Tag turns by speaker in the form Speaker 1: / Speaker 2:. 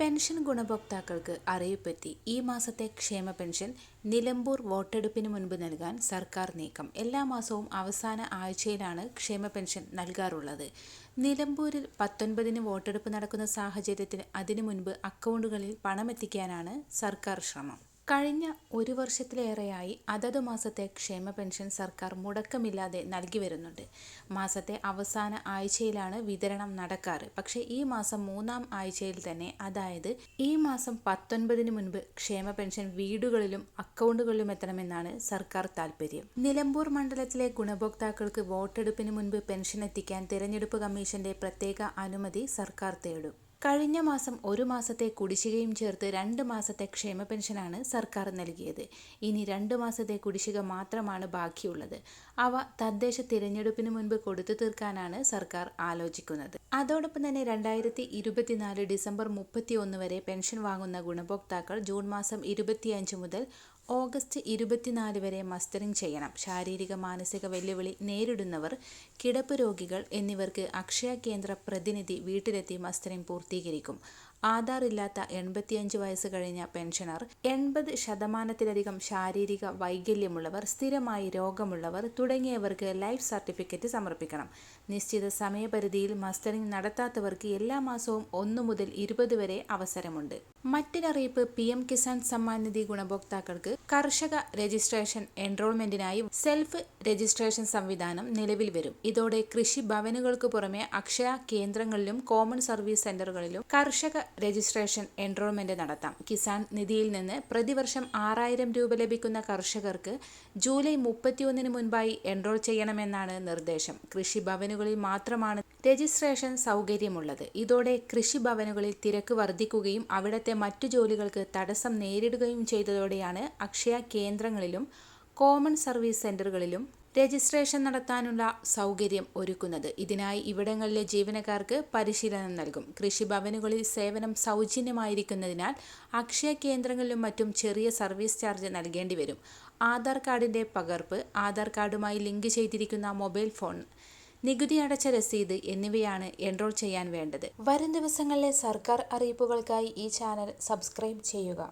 Speaker 1: Pension ഗുണഭോക്താക്കൾക്ക് അറിയിപ്പെത്തി ഈ മാസത്തെ ക്ഷേമ പെൻഷൻ നിലമ്പൂർ വോട്ടെടുപ്പിന് മുൻപ് നൽകാൻ സർക്കാർ നീക്കം. എല്ലാ മാസവും അവസാന ആഴ്ചയിലാണ് ക്ഷേമ പെൻഷൻ നൽകാറുള്ളത്. നിലമ്പൂരിൽ പത്തൊൻപതിന് വോട്ടെടുപ്പ് നടക്കുന്ന സാഹചര്യത്തിൽ അതിനു മുൻപ് അക്കൗണ്ടുകളിൽ പണമെത്തിക്കാനാണ് സർക്കാർ ശ്രമം. കഴിഞ്ഞ ഒരു വർഷത്തിലേറെയായി അതത് മാസത്തെ ക്ഷേമ പെൻഷൻ സർക്കാർ മുടക്കമില്ലാതെ നൽകി വരുന്നുണ്ട്. മാസത്തെ അവസാന ആഴ്ചയിലാണ് വിതരണം നടക്കാറ്. പക്ഷേ ഈ മാസം മൂന്നാം ആഴ്ചയിൽ തന്നെ അതായത് ഈ മാസം പത്തൊൻപതിന് മുൻപ് ക്ഷേമ പെൻഷൻ വീടുകളിലും അക്കൗണ്ടുകളിലും എത്തണമെന്നാണ് സർക്കാർ താൽപ്പര്യം നിലമ്പൂർ മണ്ഡലത്തിലെ ഗുണഭോക്താക്കൾക്ക് വോട്ടെടുപ്പിന് മുൻപ് പെൻഷൻ എത്തിക്കാൻ തിരഞ്ഞെടുപ്പ് കമ്മീഷന്റെ പ്രത്യേക അനുമതി സർക്കാർ തേടും. കഴിഞ്ഞ മാസം ഒരു മാസത്തെ കുടിശ്ശികയും ചേർത്ത് രണ്ട് മാസത്തെ ക്ഷേമ പെൻഷനാണ് സർക്കാർ നൽകിയത്. ഇനി രണ്ട് മാസത്തെ കുടിശ്ശിക മാത്രമാണ് ബാക്കിയുള്ളത്. അവ തദ്ദേശ തിരഞ്ഞെടുപ്പിന് മുൻപ് കൊടുത്തു തീർക്കാനാണ് സർക്കാർ ആലോചിക്കുന്നത്. അതോടൊപ്പം തന്നെ രണ്ടായിരത്തി ഇരുപത്തിനാല് ഡിസംബർ മുപ്പത്തി ഒന്ന് വരെ പെൻഷൻ വാങ്ങുന്ന ഗുണഭോക്താക്കൾ ജൂൺ മാസം ഇരുപത്തിയഞ്ച് മുതൽ ഓഗസ്റ്റ് ഇരുപത്തിനാല് വരെ മസ്റ്ററിംഗ് ചെയ്യണം. ശാരീരിക മാനസിക വെല്ലുവിളി നേരിടുന്നവർ കിടപ്പ് രോഗികൾ എന്നിവർക്ക് അക്ഷയ കേന്ദ്ര പ്രതിനിധി വീട്ടിലെത്തി മസ്റ്ററിംഗ് പൂർത്തീകരിക്കും. ആധാർ ഇല്ലാത്ത എൺപത്തിയഞ്ച് വയസ്സ് കഴിഞ്ഞ പെൻഷനർ എൺപത് ശതമാനത്തിലധികം ശാരീരിക വൈകല്യമുള്ളവർ സ്ഥിരമായി രോഗമുള്ളവർ തുടങ്ങിയവർക്ക് ലൈഫ് സർട്ടിഫിക്കറ്റ് സമർപ്പിക്കണം. നിശ്ചിത സമയപരിധിയിൽ മസ്റ്ററിംഗ് നടത്താത്തവർക്ക് എല്ലാ മാസവും ഒന്നു മുതൽ ഇരുപത് വരെ അവസരമുണ്ട്. മറ്റൊരറിയിപ്പ് പി എം കിസാൻ സമ്മാൻ നിധി ഗുണഭോക്താക്കൾക്ക് കർഷക രജിസ്ട്രേഷൻ എൻറോൾമെന്റിനായി സെൽഫ് രജിസ്ട്രേഷൻ സംവിധാനം നിലവിൽ വരും. ഇതോടെ കൃഷി ഭവനുകൾക്ക് പുറമെ അക്ഷയ കേന്ദ്രങ്ങളിലും കോമൺ സർവീസ് സെന്ററുകളിലും കർഷക രജിസ്ട്രേഷൻ എൻറോൾമെന്റ് നടത്താം. കിസാൻ നിധിയിൽ നിന്ന് പ്രതിവർഷം ആറായിരം രൂപ ലഭിക്കുന്ന കർഷകർക്ക് ജൂലൈ മുപ്പത്തിയൊന്നിന് മുൻപായി എൻറോൾ ചെയ്യണമെന്നാണ് നിർദ്ദേശം. കൃഷിഭവനുകളിൽ മാത്രമാണ് രജിസ്ട്രേഷൻ സൗകര്യമുള്ളത്. ഇതോടെ കൃഷിഭവനുകളിൽ തിരക്ക് വർദ്ധിക്കുകയും അവിടത്തെ മറ്റു ജോലികൾക്ക് തടസ്സം നേരിടുകയും ചെയ്തതോടെയാണ് അക്ഷയ കേന്ദ്രങ്ങളിലും കോമൺ സർവീസ് സെന്ററുകളിലും രജിസ്ട്രേഷൻ നടത്താനുള്ള സൗകര്യം ഒരുക്കുന്നത്. ഇതിനായി ഇവിടങ്ങളിലെ ജീവനക്കാർക്ക് പരിശീലനം നൽകും. കൃഷിഭവനുകളിൽ സേവനം സൗജന്യമായിരിക്കുന്നതിനാൽ അക്ഷയ കേന്ദ്രങ്ങളിലും മറ്റും ചെറിയ സർവീസ് ചാർജ് നൽകേണ്ടി വരും. ആധാർ കാർഡിന്റെ പകർപ്പ് ആധാർ കാർഡുമായി ലിങ്ക് ചെയ്തിരിക്കുന്ന മൊബൈൽ ഫോൺ നികുതി അടച്ച രസീത് എന്നിവയാണ് എൻറോൾ ചെയ്യാൻ വേണ്ടത്. വരും ദിവസങ്ങളിലെ സർക്കാർ അറിയിപ്പുകൾക്കായി ഈ ചാനൽ സബ്സ്ക്രൈബ് ചെയ്യുക.